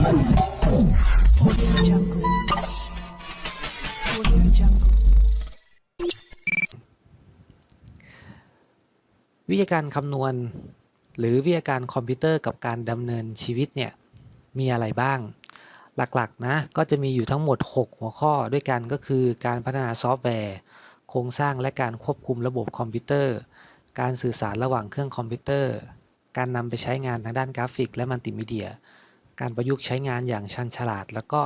วิธีการคำนวณ หรือวิธีการคอมพิวเตอร์กับการดำเนินชีวิตเนี่ยมีอะไรบ้าง หลักๆนะก็จะมีอยู่ทั้งหมด 6 หัวข้อด้วยกันก็คือการพัฒนาซอฟต์แวร์ โครงสร้างและการควบคุมระบบคอมพิวเตอร์ การสื่อสารระหว่างเครื่องคอมพิวเตอร์ การนำไปใช้งานทางด้านกราฟิกและมัลติมีเดีย การประยุกต์ใช้งานอย่างชันฉลาด แล้วก็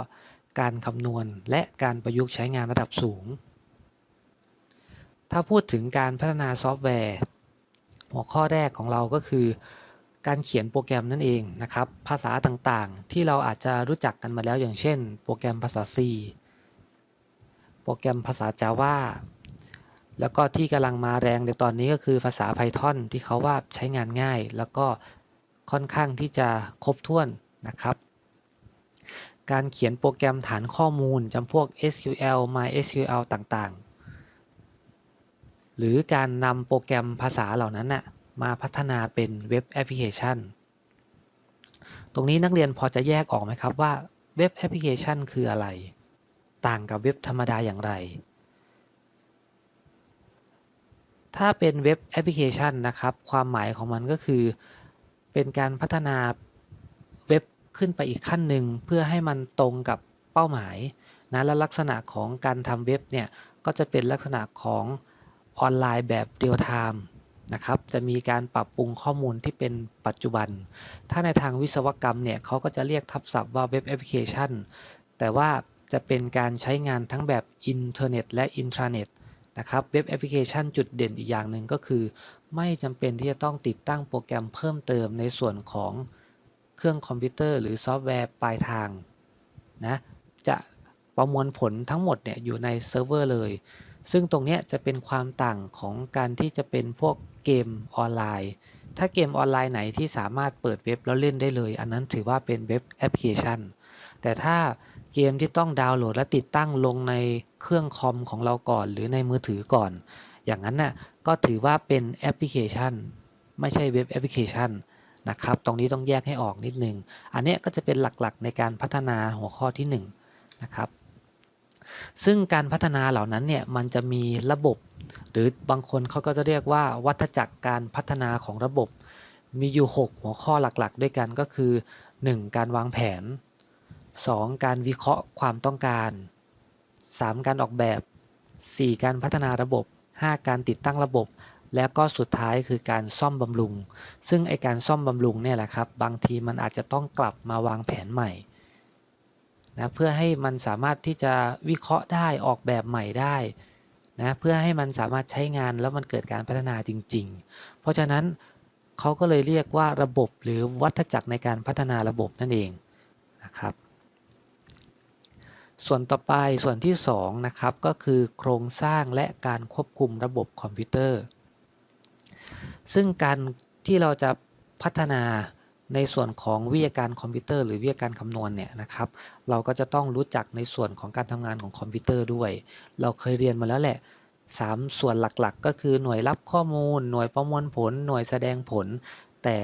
การคำนวณและการประยุกต์ใช้งานระดับสูง ถ้าพูดถึงการพัฒนาซอฟต์แวร์ หัวข้อแรกของเราก็คือ การเขียนโปรแกรมนั่นเองนะครับ ภาษาต่างๆ ที่เราอาจจะรู้จักกันมาแล้วอย่างเช่น โปรแกรมภาษา C โปรแกรมภาษา Java แล้วก็ที่กำลังมาแรงในตอนนี้ก็คือภาษา Python ที่เขาว่าใช้งานง่าย แล้วก็ค่อนข้างที่จะครบถ้วน นะครับ การเขียนโปรแกรมฐานข้อมูลจำพวก SQL MySQL ต่างๆ หรือการนำโปรแกรมภาษาเหล่านั้นน่ะมาพัฒนาเป็นเว็บแอปพลิเคชัน ตรงนี้นักเรียนพอจะแยกออกไหมครับว่าเว็บแอปพลิเคชันคืออะไร ต่างกับเว็บธรรมดาอย่างไร ถ้าเป็นเว็บแอปพลิเคชันนะครับ ความหมายของมันก็คือ เป็นการพัฒนา ขึ้นไปอีกขั้นหนึ่งเพื่อให้มันตรงกับเป้าหมายนะและลักษณะของการทำเว็บเนี่ยก็จะเป็นลักษณะของออนไลน์แบบเรียลไทม์นะครับจะมีการปรับปรุงข้อมูลที่เป็นปัจจุบัน ถ้าในทางวิศวกรรมเนี่ยเขาก็จะเรียกทับศัพท์ว่าเว็บแอปพลิเคชัน แต่ว่าจะเป็นการใช้งานทั้งแบบอินเทอร์เน็ตและอินทราเน็ตนะครับเว็บแอปพลิเคชันจุดเด่นอีกอย่างหนึ่งก็คือ ไม่จำเป็นที่จะต้องติดตั้งโปรแกรมเพิ่มเติมในส่วนของ เครื่องคอมพิวเตอร์หรือซอฟต์แวร์ปลายทางนะจะประมวลผลทั้งหมดเนี่ยอยู่ในเซิร์ฟเวอร์เลย ซึ่งตรงนี้จะเป็นความต่างของการที่จะเป็นพวกเกมออนไลน์ ถ้าเกมออนไลน์ไหนที่สามารถเปิดเว็บแล้วเล่นได้เลย อันนั้นถือว่าเป็นเว็บแอปพลิเคชัน แต่ถ้าเกมที่ต้องดาวน์โหลดและติดตั้งลงในเครื่องคอมของเราก่อน หรือในมือถือก่อน อย่างนั้นน่ะก็ถือว่าเป็นแอปพลิเคชัน ไม่ใช่เว็บแอปพลิเคชัน นะครับ ตรงนี้ต้องแยกให้ออกนิดนึง อันนี้ก็จะเป็นหลักๆในการพัฒนาหัวข้อที่1นะครับ ซึ่งการพัฒนาเหล่านั้นเนี่ยมันจะมีระบบ หรือบางคนเขาก็จะเรียกว่า วัฏจักรการพัฒนาของระบบ มีอยู่ 6 หัวข้อหลักๆ ด้วยกันก็คือ 1. การวางแผน 2. การวิเคราะห์ความต้องการ 3. การออกแบบ 4. การพัฒนาระบบ 5. การติดตั้งระบบ แล้วก็สุดท้ายคือการซ่อมบำรุง ซึ่งไอการซ่อมบำรุงเนี่ยแหละครับ บางทีมันอาจจะต้องกลับมาวางแผนใหม่นะเพื่อให้มันสามารถที่จะวิเคราะห์ได้ออกแบบใหม่ได้นะเพื่อให้มันสามารถใช้งานแล้วมันเกิดการพัฒนาจริง ๆ เพราะฉะนั้นเขาก็เลยเรียกว่าระบบหรือวัฏจักรในการพัฒนาระบบนั่นเองนะครับ ส่วนต่อไปส่วนที่2นะครับก็คือโครงสร้างและการควบคุมระบบคอมพิวเตอร์ ซึ่งการที่เราจะพัฒนาในส่วนของวิทยาการคอมพิวเตอร์หรือวิทยาการคำนวณเนี่ยนะครับ เราก็จะต้องรู้จักในส่วนของการทำงานของคอมพิวเตอร์ด้วย เราเคยเรียนมาแล้วแหละ3ส่วนหลักๆ ก็คือหน่วยรับข้อมูล หน่วยประมวลผล หน่วยแสดงผล แต่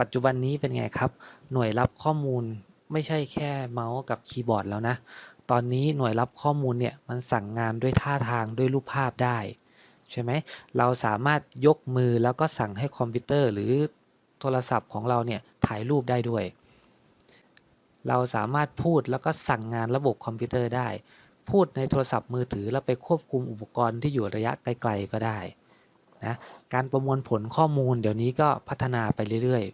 ปัจจุบันนี้เป็นไงครับ หน่วยรับข้อมูลไม่ใช่แค่เมาส์กับคีย์บอร์ดแล้วนะ ตอนนี้หน่วยรับข้อมูลเนี่ยมันสั่งงานด้วยท่าทางด้วยรูปภาพได้ ใช่ไหมเราสามารถยกมือแล้วก็สั่งให้คอมพิวเตอร์ หรือโทรศัพท์ของเราเนี่ยถ่ายรูปได้ด้วย เราสามารถพูดแล้วก็สั่งงานระบบคอมพิวเตอร์ได้ พูดในโทรศัพท์มือถือแล้วไปควบคุมอุปกรณ์ที่อยู่ระยะไกลๆก็ได้นะการประมวลผลข้อมูลเดี๋ยวนี้ก็พัฒนาไปเรื่อย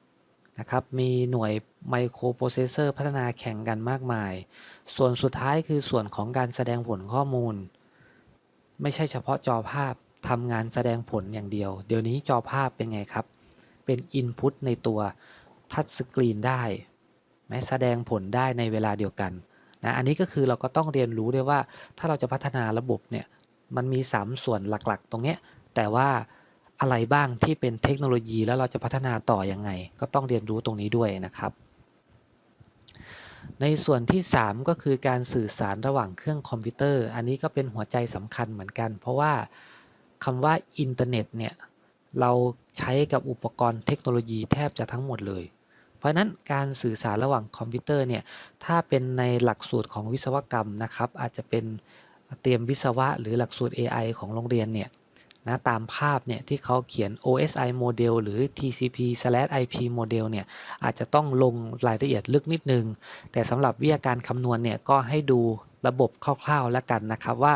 ๆนะครับมีหน่วยไมโครโปรเซสเซอร์พัฒนาแข่งกันมากมาย ส่วนสุดท้ายคือส่วนของการแสดงผลข้อมูล ไม่ใช่เฉพาะจอภาพทำงานแสดงผลอย่างเดียว เดี๋ยวนี้จอภาพเป็นไงครับ เป็น Input ในตัวทัชสกรีนได้แม้แสดงผลได้ในเวลาเดียวกันนะอันนี้ก็คือเราก็ต้องเรียนรู้ด้วยว่าถ้าเราจะพัฒนาระบบเนี่ยมันมี 3 ส่วนหลักๆ ตรงเนี้ยแต่ว่าอะไรบ้างที่เป็นเทคโนโลยีแล้วเราจะพัฒนาต่ออยังไง ก็ต้องเรียนรู้ตรงนี้ด้วยนะครับ ในส่วนที่ 3 ก็คือการสื่อสารระหว่างเครื่องคอมพิวเตอร์ อันนี้ก็เป็นหัวใจสำคัญเหมือนกัน เพราะว่าคำว่าอินเทอร์เน็ตเนี่ยเราใช้กับอุปกรณ์เทคโนโลยีแทบจะทั้งหมดเลย เพราะฉะนั้นการสื่อสารระหว่างคอมพิวเตอร์เนี่ยถ้าเป็นในหลักสูตรของวิศวกรรมนะครับ อาจจะเป็นเตรียมวิศวะหรือหลักสูตร AI ของโรงเรียนเนี่ย นะตามภาพเนี่ยที่เขาเขียน OSI model หรือ TCP/IP model เนี่ยอาจจะต้องลงรายละเอียดลึกนิดนึง แต่สำหรับวิทยาการคำนวณเนี่ยก็ให้ดูระบบคร่าวๆแล้วกันนะครับว่า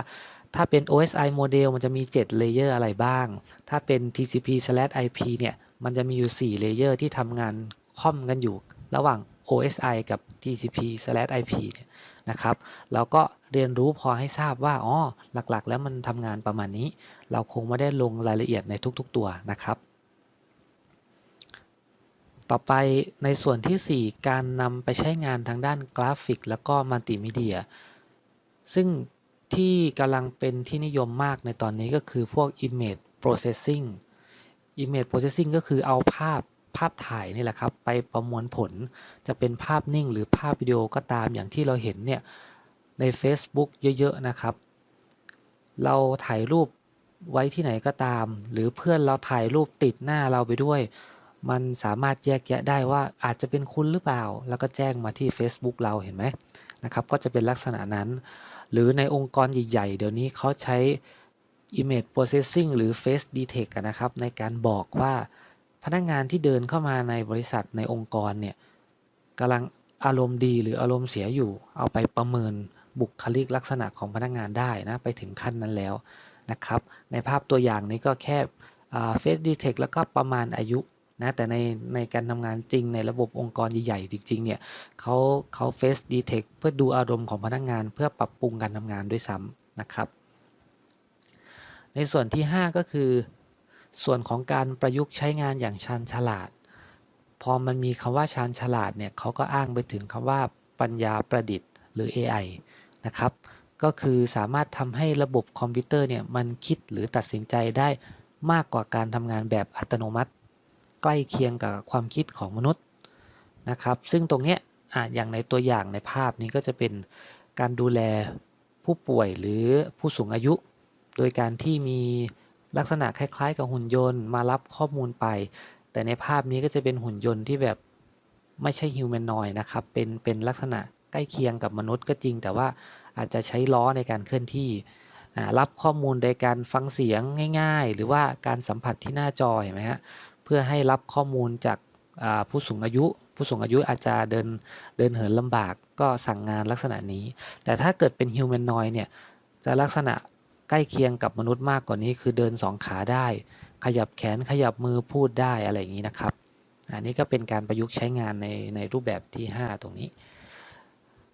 ถ้าเป็น OSI model มันจะมี7เลเยอร์อะไรบ้าง ถ้าเป็น TCP/IP เนี่ยมันจะมีอยู่4เลเยอร์ที่ทำงานค่อมกันอยู่ระหว่าง OSI กับ TCP/IP เนี่ยนะครับเราก็ เรียนรู้พอให้ทราบว่าอ๋อหลักๆ แล้วมันทำงานประมาณนี้ เราคงไม่ได้ลงรายละเอียดในทุกๆตัวนะครับ ต่อไปในส่วนที่ 4 การนำไปใช้งานทางด้านกราฟิก แล้วก็มัลติมีเดีย ซึ่งที่กำลังเป็นที่นิยมมากในตอนนี้ก็คือพวก image processing image processing ก็คือเอาภาพภาพถ่ายนี่แหละครับ ไปประมวลผลจะเป็นภาพนิ่งหรือภาพวิดีโอก็ตามอย่างที่เราเห็นเนี่ย ใน Facebook เยอะๆนะครับ เราถ่ายรูปไว้ที่ไหนก็ตาม หรือเพื่อนเราถ่ายรูปติดหน้าเราไปด้วย มันสามารถแยกแยะได้ว่าอาจจะเป็นคุณหรือเปล่า แล้วก็แจ้งมาที่ Facebook เราเห็นไหมนะครับ ก็จะเป็นลักษณะนั้น หรือในองค์กรใหญ่ๆ เดี๋ยวนี้เขาใช้ image processing หรือ face detect นะครับ ในการบอกว่าพนักงานที่เดินเข้ามาในบริษัทในองค์กรเนี่ยกำลังอารมณ์ดีหรืออารมณ์เสียอยู่ เอาไปประเมิน บุคลิกลักษณะของพนักงานได้นะ ไปถึงขั้นนั้นแล้วนะครับ ในภาพตัวอย่างนี้ก็แค่เฟสดีเทคแล้วก็ประมาณอายุนะแต่ในในการทำงานจริงในระบบองค์กรใหญ่ๆจริงๆเนี่ยเขาเขาเฟสดีเทคเพื่อดูอารมณ์ของพนักงาน เพื่อปรับปรุงการทำงานด้วยซ้ำนะครับ ในส่วนที่ 5 ก็คือ ส่วนของการประยุกต์ใช้งานอย่างชาญฉลาด พอมันมีคำว่าชาญฉลาดเนี่ยเขาก็อ้างไปถึงคำว่าปัญญาประดิษฐ์หรือ AI นะครับ ก็คือสามารถทำให้ระบบคอมพิวเตอร์เนี่ยมันคิดหรือตัดสินใจได้มากกว่าการทำงานแบบอัตโนมัติ ใกล้เคียงกับความคิดของมนุษย์นะครับ ซึ่งตรงเนี้ยออย่างในตัวอย่างในภาพนี้ก็จะเป็นการดูแลผู้ป่วยหรือผู้สูงอายุ โดยการที่มีลักษณะคล้ายๆ กับหุ่นยนต์มารับข้อมูลไป แต่ในภาพนี้ก็จะเป็นหุ่นยนต์ที่แบบไม่ใช่ฮิวแมนนอยนะครับ เป็นเป็นลักษณะ ใกล้เคียงกับมนุษย์ก็จริง แต่ว่าอาจจะใช้ล้อในการเคลื่อนที่รับข้อมูลโดยการฟังเสียงง่าย ๆ หรือว่าการสัมผัสที่หน้าจอเห็นไหมฮะเพื่อให้รับข้อมูลจากผู้สูงอายุ ผู้สูงอายุอาจจะเดินเดินเหินลำบากก็สั่งงานลักษณะนี้ แต่ถ้าเกิดเป็นฮิวแมนนอยเนี่ยจะลักษณะใกล้เคียงกับมนุษย์มากกว่านี้ คือเดินสองขาได้ ขยับแขนขยับมือพูดได้อะไรอย่างนี้นะครับ อันนี้ก็เป็นการประยุกต์ใช้งานในในรูปแบบที่ 5 ตรงนี้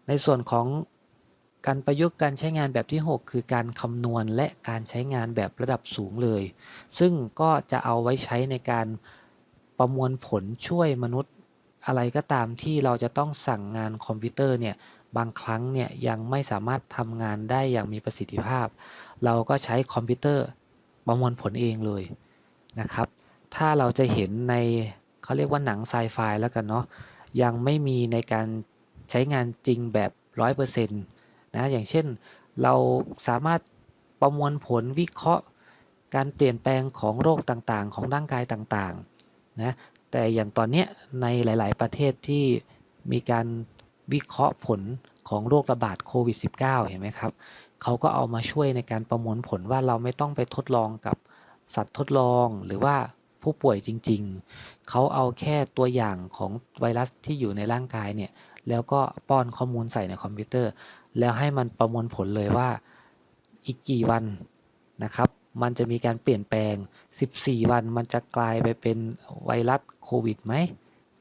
ในส่วนของการประยุกต์การใช้งานแบบที่ 6 คือการคำนวณและการใช้งานแบบระดับสูงเลย ซึ่งก็จะเอาไว้ใช้ในการประมวลผลช่วยมนุษย์ อะไรก็ตามที่เราจะต้องสั่งงานคอมพิวเตอร์เนี่ยบางครั้งเนี่ยยังไม่สามารถทำงานได้อย่างมีประสิทธิภาพ เราก็ใช้คอมพิวเตอร์ประมวลผลเองเลยนะครับ ถ้าเราจะเห็นในเขาเรียกว่าหนังไซไฟแล้วกันเนาะยังไม่มีในการ ช้งานจริงแบบ 100%นะอย่างเช่นเราสามารถประมวลผลวิเคราะห์ การเปลี่ยนแปลงของโรคต่างๆ ของร่างกายต่างๆนะแต่อย่างตอนนี้ในหลาย ๆ ประเทศที่มีการวิเคราะห์ผลของโรคระบาดโควิด -19 เห็นไหมครับเขาก็เอามาช่วยในการประมวลผลว่าเราไม่ต้องไปทดลองกับสัตว์ทดลองหรือว่าผู้ป่วยจริง ๆ เขาเอาแค่ตัวอย่างของไวรัสที่อยู่ในร่างกายเนี่ย แล้วก็ป้อนข้อมูลใส่ในคอมพิวเตอร์ แล้วให้มันประมวลผลเลยว่าอีกกี่วันนะครับ มันจะมีการเปลี่ยนแปลง 14 วันมันจะกลายไปเป็นไวรัสโควิดไหม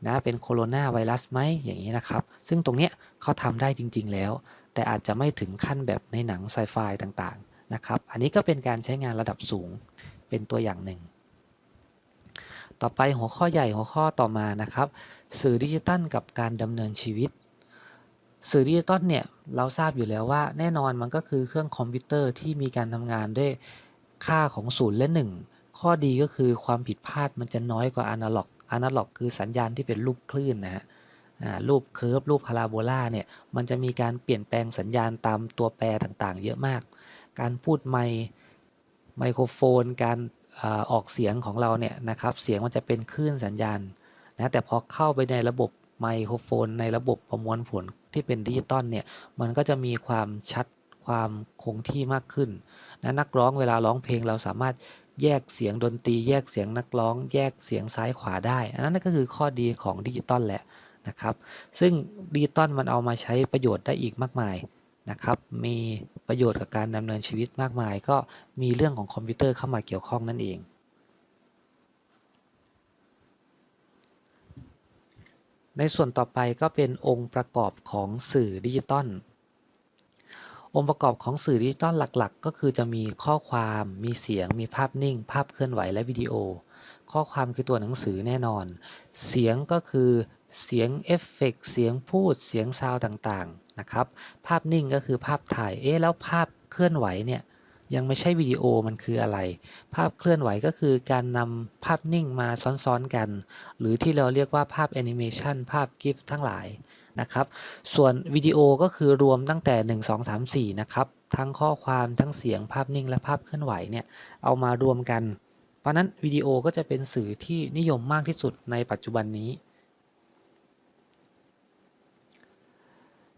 นะเป็นโคโรนาไวรัสไหมอย่างนี้นะครับ ซึ่งตรงเนี้ยเขาทำได้จริง ๆ แล้ว แต่อาจจะไม่ถึงขั้นแบบในหนังไซไฟต่างๆนะครับ อันนี้ก็เป็นการใช้งานระดับสูงเป็นตัวอย่างหนึ่ง ต่อไปหัวข้อใหญ่หัวข้อต่อมานะครับ สื่อดิจิตัลกับการดำเนินชีวิต สื่อดิจิตอลเนี่ยเราทราบอยู่แล้วว่า แน่นอนมันก็คือเครื่องคอมพิวเตอร์ที่มีการทำงานด้วยค่าของศูนย์และ 1 ข้อดีก็คือความผิดพลาดมันจะน้อยกว่าอนาล็อกอนาล็อก คือสัญญาณที่เป็นรูปคลื่นนะฮะรูปเคิร์ฟรูปพาราโบลาเนี่ยมันจะมีการเปลี่ยนแปลงสัญญาณตามตัวแปรต่างๆ เยอะมาก การพูดไมไมโครโฟน การ ออกเสียงของเราเนี่ยนะครับเสียงมันจะเป็นคลื่นสัญญาณนะแต่พอเข้าไปในระบบไมโครโฟน ในระบบประมวลผลที่เป็นดิจิตอลเนี่ยมันก็จะมีความชัดความคงที่มากขึ้นนะนักร้องเวลาร้องเพลงเราสามารถแยกเสียงดนตรี แยกเสียงนักร้อง แยกเสียงซ้ายขวาได้ อันนั้นก็คือข้อดีของดิจิตอลแหละนะครับ ซึ่งดิจิตอลมันเอามาใช้ประโยชน์ได้อีกมากมาย นะครับ มีประโยชน์กับการดำเนินชีวิตมากมาย ก็มีเรื่องของคอมพิวเตอร์เข้ามาเกี่ยวข้องนั่นเอง ในส่วนต่อไปก็เป็นองค์ประกอบของสื่อดิจิตอลองค์ประกอบของสื่อดิจิตอลหลักๆ ก็คือจะมีข้อความ มีเสียง มีภาพนิ่ง ภาพเคลื่อนไหว และวิดีโอ ข้อความคือตัวหนังสือแน่นอน เสียงก็คือเสียงเอฟเฟกเสียงพูด เสียงซาวต่างๆ นะครับ ภาพนิ่งก็คือภาพถ่าย เอ๊ะแล้วภาพเคลื่อนไหวเนี่ยยังไม่ใช่วิดีโอมันคืออะไร ภาพเคลื่อนไหวก็คือการนำภาพนิ่งมาซ้อนๆกัน หรือที่เราเรียกว่าภาพแอนิเมชันภาพกิฟทั้งหลายนะครับ ส่วนวิดีโอก็คือรวมตั้งแต่ 1 2 3 4 นะครับ ทั้งข้อความทั้งเสียงภาพนิ่งและภาพเคลื่อนไหวเนี่ยเอามารวมกัน เพราะนั้นวิดีโอก็จะเป็นสื่อที่นิยมมากที่สุดในปัจจุบันนี้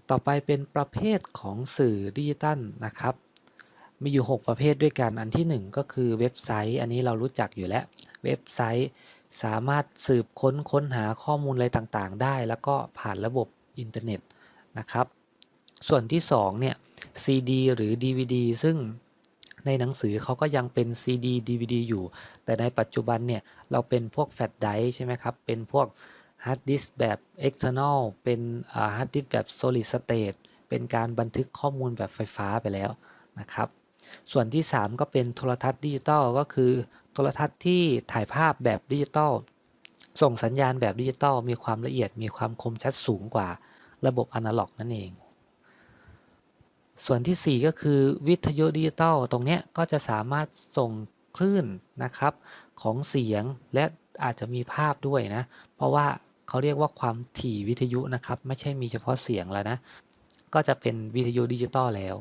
ต่อไปเป็นประเภทของสื่อดิจิตัลนะครับ มีอยู่ 6 ประเภทด้วยกัน อันที่ 1 ก็คือเว็บไซต์ อันนี้เรารู้จักอยู่แล้ว เว็บไซต์สามารถสืบค้นค้นหาข้อมูลอะไรต่างๆ ได้ แล้วก็ผ่านระบบอินเทอร์เน็ตนะครับ ส่วนที่ 2 เนี่ย CD หรือ DVD ซึ่งในหนังสือเขาก็ยังเป็น CD DVD อยู่ แต่ในปัจจุบันเนี่ย เราเป็นพวกแฟลชไดรฟ์ใช่ไหมครับ เป็นพวก ฮาร์ดดิสก์แบบ external เป็นฮาร์ดดิสก์แบบ solid state เป็นการบันทึกข้อมูลแบบไฟฟ้าไปแล้วนะครับ ส่วนที่ 3 ก็เป็นโทรทัศน์ดิจิตอลก็คือ โทรทัศน์ที่ถ่ายภาพแบบดิจิตอลส่งสัญญาณแบบดิจิตอลมีความละเอียดมีความคมชัดสูงกว่าระบบอนาล็อกนั่นเอง ส่วนที่ 4 ก็คือวิทยุดิจิตอลตรงนี้ก็จะสามารถส่งคลื่นนะครับของเสียงและอาจจะมีภาพด้วยนะ เพราะว่า เขาเรียกว่าความถี่วิทยุนะครับ ไม่ใช่มีเฉพาะเสียงแล้วนะ ก็จะเป็นวิทยุดิจิตอลแล้ว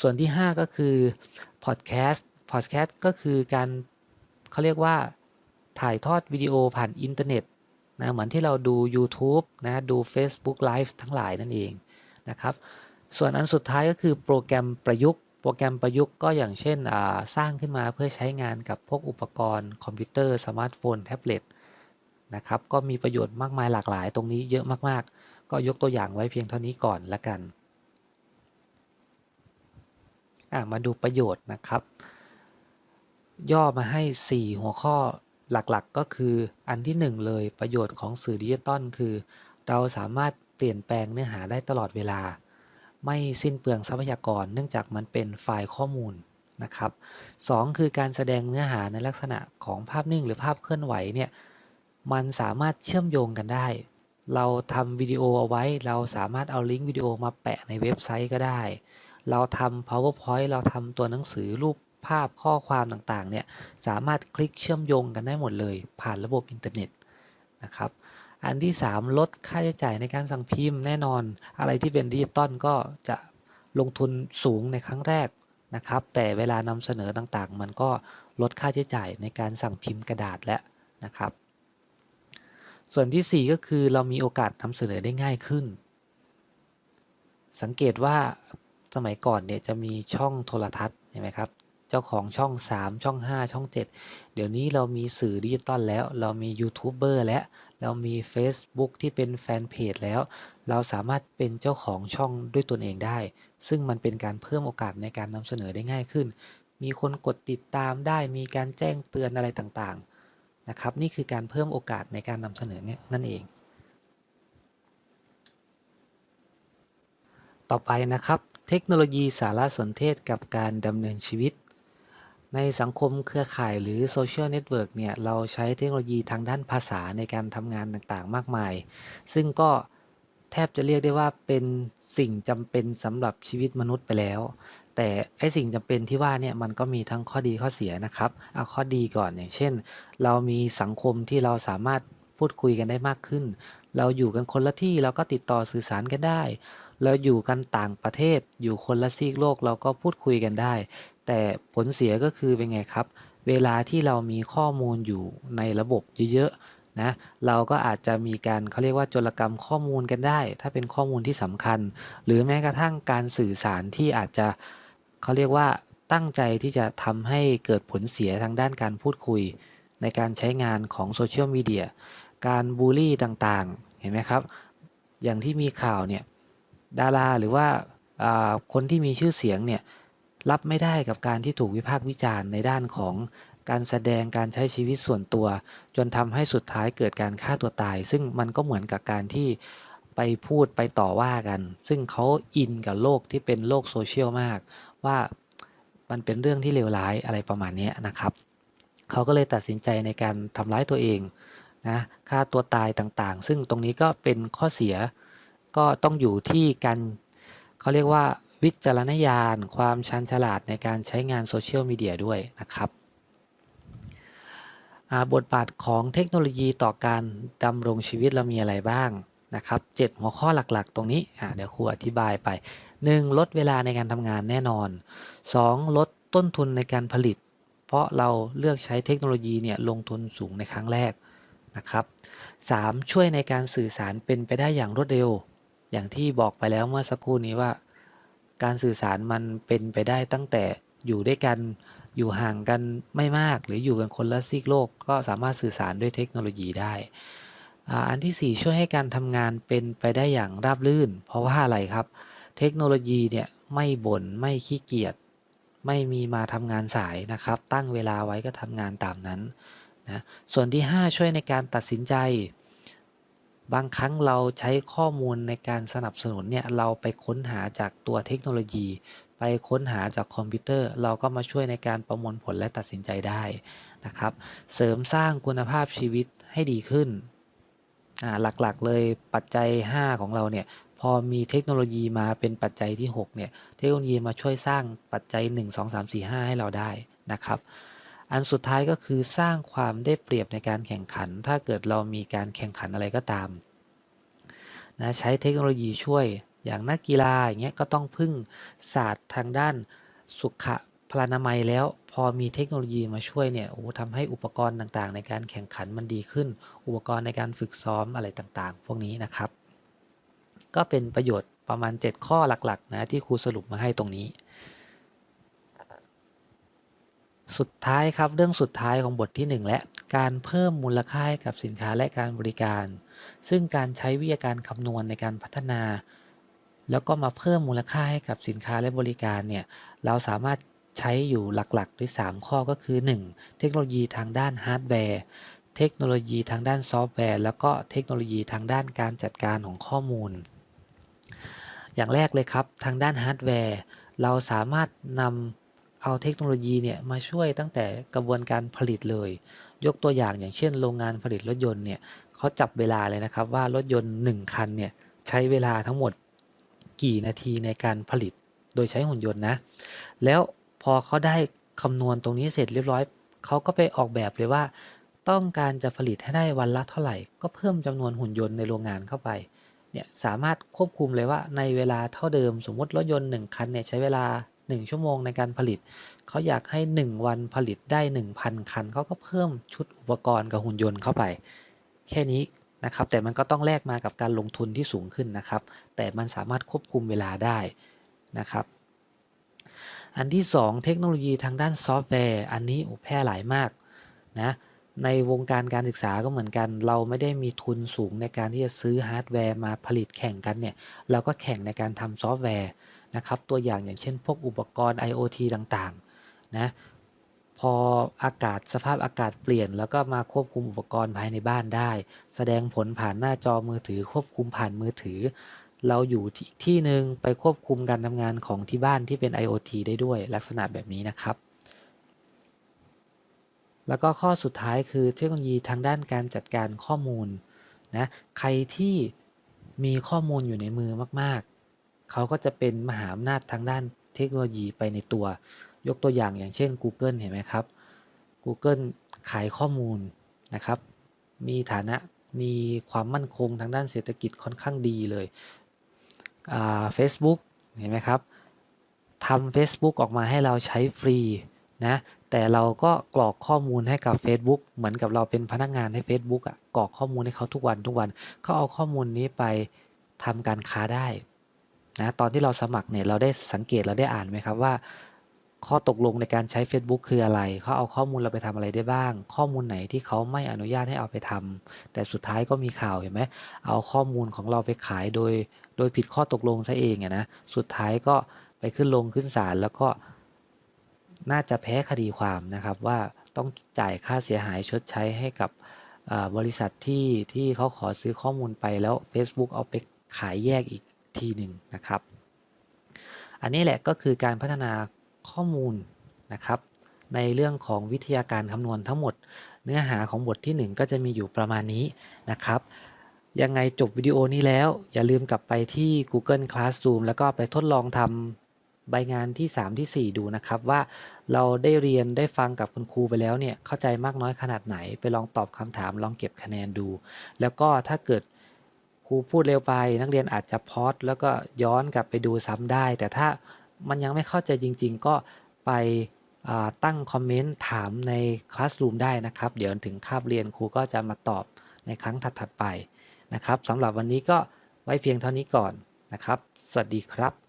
ส่วนที่ 5 ก็คือพอดแคสต์พอดแคสต์ก็คือการเขาเรียกว่าถ่ายทอดวิดีโอผ่านอินเทอร์เน็ตนะเหมือนที่เราดู YouTube นะดู Facebook Live ทั้งหลายนั่นเองนะครับ ส่วนอันสุดท้ายก็คือโปรแกรมประยุกต์ โปรแกรมประยุกต์ก็อย่างเช่นสร้างขึ้นมาเพื่อใช้งานกับพวกอุปกรณ์คอมพิวเตอร์ สมาร์ทโฟน แท็บเล็ต นะครับ ก็มีประโยชน์มากมายหลากหลาย ตรงนี้เยอะมากๆ ก็ยกตัวอย่างไว้เพียงเท่านี้ก่อนละกันมาดูประโยชน์นะครับ ย่อมาให้ 4 หัวข้อหลักๆก็คืออันที่ 1 เลยประโยชน์ของสื่อดิจิตอลคือ เราสามารถเปลี่ยนแปลงเนื้อหาได้ตลอดเวลา ไม่สิ้นเปลืองทรัพยากร เนื่องจากมันเป็นไฟล์ข้อมูลนะครับ 2 คือการแสดงเนื้อหาในลักษณะของภาพนิ่ง หรือภาพเคลื่อนไหวเนี่ย มันสามารถเชื่อมโยงกันได้ เราทำวิดีโอเอาไว้ เราสามารถเอาลิงก์วิดีโอมาแปะในเว็บไซต์ก็ได้ เราทำ powerpoint เราทำตัวหนังสือรูปภาพข้อความต่างๆ เนี่ย สามารถคลิกเชื่อมโยงกันได้หมดเลย ผ่านระบบอินเทอร์เน็ตนะครับ อันที่ 3 ลดค่าใช้จ่ายในการสั่งพิมพ์แน่นอน อะไรที่เป็นดิจิตอลก็จะลงทุนสูงในครั้งแรกนะครับ แต่เวลานำเสนอต่างๆ มันก็ลดค่าใช้จ่ายในการสั่งพิมพ์กระดาษและนะครับ ส่วนที่ 4 ก็คือเรามีโอกาสนำเสนอได้ง่ายขึ้น สังเกตว่าสมัยก่อนเนี่ยจะมีช่องโทรทัศน์เห็นไหมครับ เจ้าของช่อง 3 ช่อง 5 ช่อง 7 เดี๋ยวนี้เรามีสื่อดิจิตอลแล้ว เรามียูทูบเบอร์แล้ว เรามี Facebook ที่เป็นแฟนเพจแล้ว เราสามารถเป็นเจ้าของช่องด้วยตนเองได้ ซึ่งมันเป็นการเพิ่มโอกาสในการนำเสนอได้ง่ายขึ้น มีคนกดติดตามได้ มีการแจ้งเตือนอะไรต่างๆ นะครับ นี่คือการเพิ่มโอกาสในการนำเสนอเนี่ยนั่นเอง ต่อไปนะครับ เทคโนโลยีสารสนเทศกับการดำเนินชีวิต ในสังคมเครือข่ายหรือโซเชียลเน็ตเวิร์กเนี่ยเราใช้เทคโนโลยีทางด้านภาษาในการทำงานต่างๆ มากมาย ซึ่งก็แทบจะเรียกได้ว่าเป็นสิ่งจำเป็นสำหรับชีวิตมนุษย์ไปแล้ว แต่ไอสิ่งจำเป็นที่ว่าเนี่ยมันก็มีทั้งข้อดีข้อเสียนะครับเอาข้อดีก่อนอย่างเช่น เรามีสังคมที่เราสามารถพูดคุยกันได้มากขึ้น เราอยู่กันคนละที่เราก็ติดต่อสื่อสารกันได้ เราอยู่กันต่างประเทศ อยู่คนละซีกโลกเราก็พูดคุยกันได้ แต่ผลเสียก็คือเป็นไงครับ เวลาที่เรามีข้อมูลอยู่ในระบบเยอะๆนะเราก็อาจจะมีการเขาเรียกว่าจรกรรมข้อมูลกันได้ ถ้าเป็นข้อมูลที่สำคัญ หรือแม้กระทั่งการสื่อสารที่อาจจะ เขาเรียกว่าตั้งใจที่จะทำให้เกิดผลเสียทางด้านการพูดคุย ในการใช้งานของโซเชียลมีเดียการบูลลี่ต่างๆ เห็นไหมครับ อย่างที่มีข่าวเนี่ยดาราหรือว่าาคนที่มีชื่อเสียงเนี่ยรับไม่ได้กับการที่ถูกวิพากษ์วิจารณ์ในด้านของการแสดงการใช้ชีวิตส่วนตัว จนทำให้สุดท้ายเกิดการฆ่าตัวตาย ซึ่งมันก็เหมือนกับการที่ไปพูดไปต่อว่ากัน ซึ่งเขาอินกับโลกที่เป็นโลกโซเชียลมาก ว่ามันเป็นเรื่องที่เลวร้ายอะไรประมาณนี้นะครับ เขาก็เลยตัดสินใจในการทำร้ายตัวเองนะฆ่าตัวตายต่างๆ ซึ่งตรงนี้ก็เป็นข้อเสียก็ต้องอยู่ที่การเขาเรียกว่าวิจารณญาณ ความชันฉลาดในการใช้งานโซเชียลมีเดียด้วยนะครับบทบาทของเทคโนโลยีต่อการดำรงชีวิตเรามีอะไรบ้าง นะครับ7หัวข้อหลักๆ ตรงนี้อ่าเดี๋ยวครูอธิบายไป 1. ลดเวลาในการทำงานแน่นอน 2. ลดต้นทุนในการผลิต เพราะเราเลือกใช้เทคโนโลยีเนี่ยลงทุนสูงในครั้งแรกนะครับ 3. ช่วยในการสื่อสารเป็นไปได้อย่างรวดเร็ว อย่างที่บอกไปแล้วเมื่อสักครู่นี้ว่า การสื่อสารมันเป็นไปได้ตั้งแต่อยู่ด้วยกันอยู่ห่างกันไม่มาก หรืออยู่กันคนละซีกโลก ก็สามารถสื่อสารด้วยเทคโนโลยีได้ อันที่ 4 ช่วยให้การทำงานเป็นไปได้อย่างราบรื่น เพราะว่าอะไรครับ เทคโนโลยีเนี่ยไม่บน่นไม่ขี้เกียจไม่มีมาทำงานสายนะครับ ตั้งเวลาไว้ก็ทำงานตามนั้นนะส่วนที่ 5 ช่วยในการตัดสินใจ บางครั้งเราใช้ข้อมูลในการสนับสนุนเนี่ยเราไปค้นหาจากตัวเทคโนโลยี ไปค้นหาจากคอมพิวเตอร์ เราก็มาช่วยในการประมวลผลและตัดสินใจได้นะครับ เสริมสร้างคุณภาพชีวิตให้ดีขึ้น หลักๆเลยปัจจัย 5 ของเราเนี่ยพอมีเทคโนโลยีมาเป็นปัจจัยที่ 6 เนี่ย เทคโนโลยีมาช่วยสร้างปัจจัย 1 2 3 4 5 ให้เราได้นะครับ อันสุดท้ายก็คือสร้างความได้เปรียบในการแข่งขัน ถ้าเกิดเรามีการแข่งขันอะไรก็ตามนะใช้เทคโนโลยีช่วย อย่างนักกีฬาอย่างเงี้ยก็ต้องพึ่งศาสตร์ทางด้านสุขพลานามัยแล้ว พอมีเทคโนโลยีมาช่วยเนี่ยโอ้ทำให้อุปกรณ์ต่างๆ ในการแข่งขันมันดีขึ้น อุปกรณ์ในการฝึกซ้อมอะไรต่างๆ พวกนี้นะครับ ก็เป็นประโยชน์ประมาณ 7 ข้อหลักๆนะที่ครูสรุปมาให้ตรงนี้ สุดท้ายครับเรื่องสุดท้ายของบทที่ 1 และการเพิ่มมูลค่าให้กับสินค้าและการบริการ ซึ่งการใช้วิทยาการคำนวณในการพัฒนา แล้วก็มาเพิ่มมูลค่าให้กับสินค้าและบริการเนี่ยเราสามารถ ใช้อยู่หลักๆ ด้วย 3 ข้อก็คือ 1. เทคโนโลยีทางด้านฮาร์ดแวร์ เทคโนโลยีทางด้านซอฟต์แวร์ แล้วก็เทคโนโลยีทางด้านการจัดการของข้อมูล อย่างแรกเลยครับ ทางด้านฮาร์ดแวร์ เราสามารถนำเอาเทคโนโลยีเนี่ยมาช่วยตั้งแต่กระบวนการผลิตเลย ยกตัวอย่างอย่างเช่น โรงงานผลิตรถยนต์เนี่ยเขาจับเวลาเลยนะครับว่ารถยนต์ 1 คันเนี่ยใช้เวลาทั้งหมดกี่นาทีในการผลิตโดยใช้หุ่นยนต์นะ แล้ว อเขาได้คำนวณตรงนี้เสร็จเรียบร้อย เขาก็ไปออกแบบเลยว่า ต้องการจะผลิตให้ได้วันละเท่าไหร่ ก็เพิ่มจำนวนหุ่นยนต์ในโรงงานเข้าไป เนี่ยสามารถควบคุมเลยว่าในเวลาเท่าเดิม สมมติรถยนต์ 1 คันเนี่ยใช้เวลา 1 ชั่วโมงในการผลิต เขาอยากให้ 1 วันผลิตได้ 1,000 คัน เขาก็เพิ่มชุดอุปกรณ์กับหุ่นยนต์เข้าไป แค่นี้นะครับแต่มันก็ต้องแลกมากับการลงทุนที่สูงขึ้นนะครับ แต่มันสามารถควบคุมเวลาได้นะครับ อันที่ 2 เทคโนโลยีทางด้านซอฟต์แวร์ อันนี้แพร่หลายมากนะในวงการการศึกษาก็เหมือนกัน เราไม่ได้มีทุนสูงในการที่จะซื้อฮาร์ดแวร์มาผลิตแข่งกันเนี่ยเราก็แข่งในการทำซอฟต์แวร์นะครับตัวอย่างอย่างเช่น พวกอุปกรณ์ IoT ต่างๆนะพออากาศสภาพอากาศเปลี่ยน แล้วก็มาควบคุมอุปกรณ์ภายในบ้านได้ แสดงผลผ่านหน้าจอมือถือ ควบคุมผ่านมือถือ เราอยู่ที่ที่หนึ่งไปควบคุมการทำงานของที่บ้านที่เป็น IoT ได้ด้วยลักษณะแบบนี้นะครับ แล้วก็ข้อสุดท้ายคือเทคโนโลยีทางด้านการจัดการข้อมูลนะใครที่มีข้อมูลอยู่ในมือมากๆ เขาก็จะเป็นมหาอำนาจทางด้านเทคโนโลยีไปในตัว ยกตัวอย่างอย่างเช่น Google เห็นไหมครับ Google ขายข้อมูลนะครับ มีฐานะมีความมั่นคงทางด้านเศรษฐกิจค่อนข้างดีเลย เฟซบุ๊กเห็นไหมครับทำ Facebook ออกมาให้เราใช้ฟรีนะแต่เราก็กรอกข้อมูลให้กับ Facebook เหมือนกับเราเป็นพนักงานให้ Facebook อะกรอกข้อมูลให้เขาทุกวันทุกวันเขาเอาข้อมูลนี้ไปทำการค้าได้นะตอนที่เราสมัครเนี่ยเราได้สังเกตเราได้อ่านไหมครับว่า ข้อตกลงในการใช้ Facebook คืออะไร เขาเอาข้อมูลเราไปทำอะไรได้บ้าง ข้อมูลไหนที่เขาไม่อนุญาตให้เอาไปทำแต่สุดท้ายก็มีข่าวเห็นไหมเอาข้อมูลของเราไปขายโดย โดยผิดข้อตกลงซะเองอะนะสุดท้ายก็ไปขึ้นลงขึ้นศาลแล้วก็น่าจะแพ้คดีความนะครับว่าต้องจ่ายค่าเสียหายชดใช้ให้กับบริษัทที่ที่เขาขอซื้อข้อมูลไปแล้ว Facebook เอาไปขายแยกอีกทีหนึ่งนะครับ อันนี้แหละก็คือการพัฒนาข้อมูลนะครับ ในเรื่องของวิทยาการคำนวณทั้งหมด เนื้อหาของบทที่ 1 ก็จะมีอยู่ประมาณนี้นะครับ ยังไงจบวิดีโอนี้แล้ว อย่าลืมกลับไปที่ Google Classroom แล้วก็ไปทดลองทำใบงานที่ 3ทีสี่ 4 ดูนะครับ ว่าเราได้เรียนได้ฟังกับคุณครูไปแล้วเนี่ยเข้าใจมากน้อยขนาดไหน ไปลองตอบคำถามลองเก็บคะแนนดู แล้วก็ถ้าเกิดครูพูดเร็วไป นักเรียนอาจจะพอดแล้วก็ย้อนกลับไปดูซ้ำได้ แต่ถ้ามันยังไม่เข้าใจจริง ๆ ก็ไปตั้งคอมเมนต์ถามใน Classroom ได้นะครับ เดี๋ยวถึงคาบเรียนครูก็จะมาตอบในครั้งถัดๆไป นะครับสำหรับวันนี้ก็ไว้เพียงเท่านี้ก่อนนะครับ สวัสดีครับ